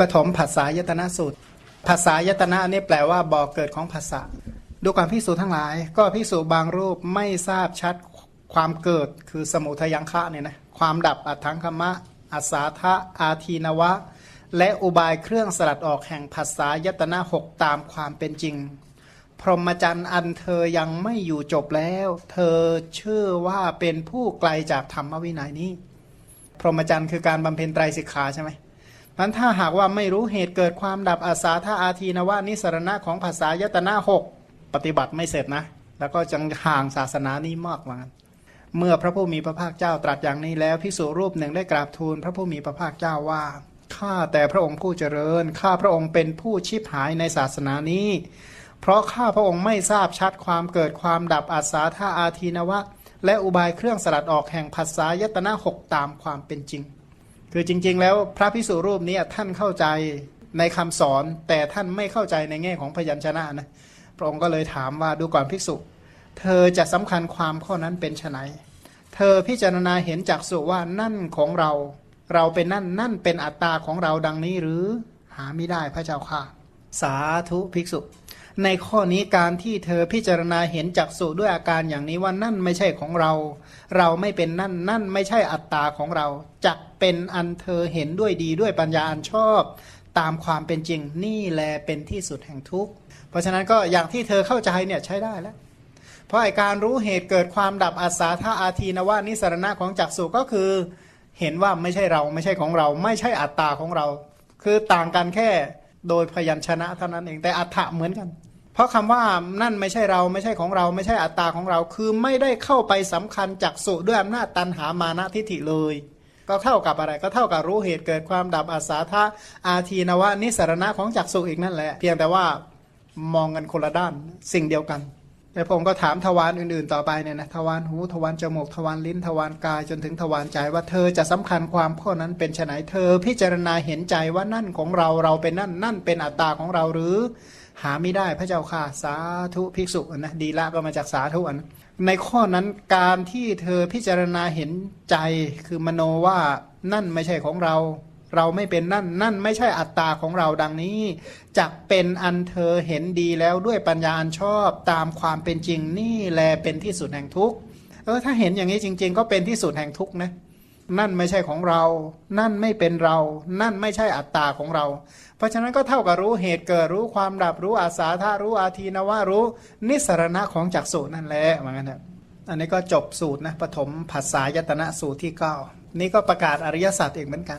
ปฐมภาษายตนะสูตร ภาษายตนะนี่แปลว่าบ่อเกิดของภาษาดูความพิสูจทั้งหลาย ก็พิสูจบางรูปไม่ทราบชัดความเกิดคือสมุทยังคะเนี่ยนะความดับอัถังคมะอัสาทะอาทีนวะ และอุบายเครื่องสลัดออกแห่งภาษายตนะหกตามความเป็นจริง พรหมจรรย์อันเธอยังไม่อยู่จบแล้ว เธอเชื่อว่าเป็นผู้ไกลจากธรรมวินัยนี้ พรหมจรรย์คือการบำเพ็ญไตรสิกขาใช่ไหม มันถ้าหากว่าไม่รู้เหตุเกิดความดับอาสาธาอาทีนวานิสรณะของภาษายตนะหกปฏิบัติไม่เสร็จนะ แล้วก็จังห่างศาสนานี้มากมาเมื่อพระผู้มีพระภาคเจ้าตรัสอย่างนี้แล้วพิสุรูปหนึ่งได้กราบทูลพระผู้มีพระภาคเจ้าว่าข้าแต่พระองค์ผู้เจริญข้าพระองค์เป็นผู้ชิบหายในศาสนานี้ เพราะข้าพระองค์ไม่ทราบชัดความเกิดความดับอาสาธาอาทีนวะ และอุบายเครื่องสลัดออกแห่งภาษายตนะหกตามความเป็นจริง คือจริง ๆ แล้วพระพิสุรูปนี้ท่านเข้าใจในคำสอน แต่ท่านไม่เข้าใจในแง่ของพยัญชนะนะพระองค์ก็เลยถามว่าดูก่อนภิกษุ เธอจะสำคัญความข้อนั้นเป็นไนเธอพิจารณาเห็นจากสุว่านั่นของเรา เราเป็นนั่นนั่นเป็นอัตตาของเราดังนี้หรือหาไม่ได้พระเจ้าค่ะ สาธุภิกษุ ในข้อนี้การที่เธอพิจารณาเห็นจักสุด้วยอาการอย่างนี้ว่านั่นไม่ใช่ของเรา เราไม่เป็นนั่นนั่นไม่ใช่อัตตาของเราจักเป็นอันเธอเห็นด้วยดีด้วยปัญญาอันชอบ ตามความเป็นจริงนี่แลเป็นที่สุดแห่งทุกข์เพราะฉะนั้นก็อย่างที่เธอเข้าใจเนี่ยใช้ได้แล้ว เพราะไอการรู้เหตุเกิดความดับอาสาธาอาทีนวานิสรณะของจักสุก็คือ เห็นว่าไม่ใช่เราไม่ใช่ของเรา ไม่ใช่อัตตาของเรา คือต่างกันแค่ โดยพยัญชนะเท่านั้นเองแต่อัฏฐะเหมือนกัน เพราะคำว่านั่นไม่ใช่เราไม่ใช่ของเรา ไม่ใช่อัตตาของเรา คือไม่ได้เข้าไปสำคัญจักสุด้วยอำนาจตันหามานะทิฐิเลย ก็เท่ากับอะไรก็เท่ากับรู้เหตุเกิดความดับอาสาทะอาทีนวะนิสรณะของจักสุอีกนั่นแหละ เพียงแต่ว่ามองกันคนละด้านสิ่งเดียวกัน แต่ผมก็ถามทวารอื่นๆ ต่อไปเนี่ยนะทวารหูทวารจมูกทวารลิ้นทวารกายจนถึงทวารใจว่าเธอจะสำคัญความข้อนั้นเป็นไนเธอ พิจารณาเห็นใจว่านั่นของเราเราเป็นนั่นนั่นเป็นอัตตาของเราหรือ หาไม่ได้พระเจ้าค่ะสาธุภิกษุนะดีละก็มาจากสาธุอันในข้อนั้นการที่เธอพิจารณาเห็นใจคือมโนว่านั่นไม่ใช่ของเรา เราไม่เป็นนั่น นั่นไม่ใช่อัตตาของเราดังนี้จักเป็นอันเธอเห็นดีแล้วด้วยปัญญาอันชอบตามความเป็นจริงนี่แลเป็นที่สุดแห่งทุกข์เออถ้าเห็นอย่างนี้จริง ๆ ก็เป็นที่สุดแห่งทุกข์นะนั่นไม่ใช่ของเรา นั่นไม่เป็นเรา นั่นไม่ใช่อัตตาของเรา เพราะฉะนั้นก็เท่ากับรู้เหตุเกิดรู้ความดับรู้อาสาธารู้อาทีนวารู้ นิสรณะของจักสูนั่นแหละเหมือนกันนะอันนี้ก็จบสูตรนะปฐมภาษายตนะสูตรที่เก้านี่ก็ประกาศอริยสัจเองเหมือนกัน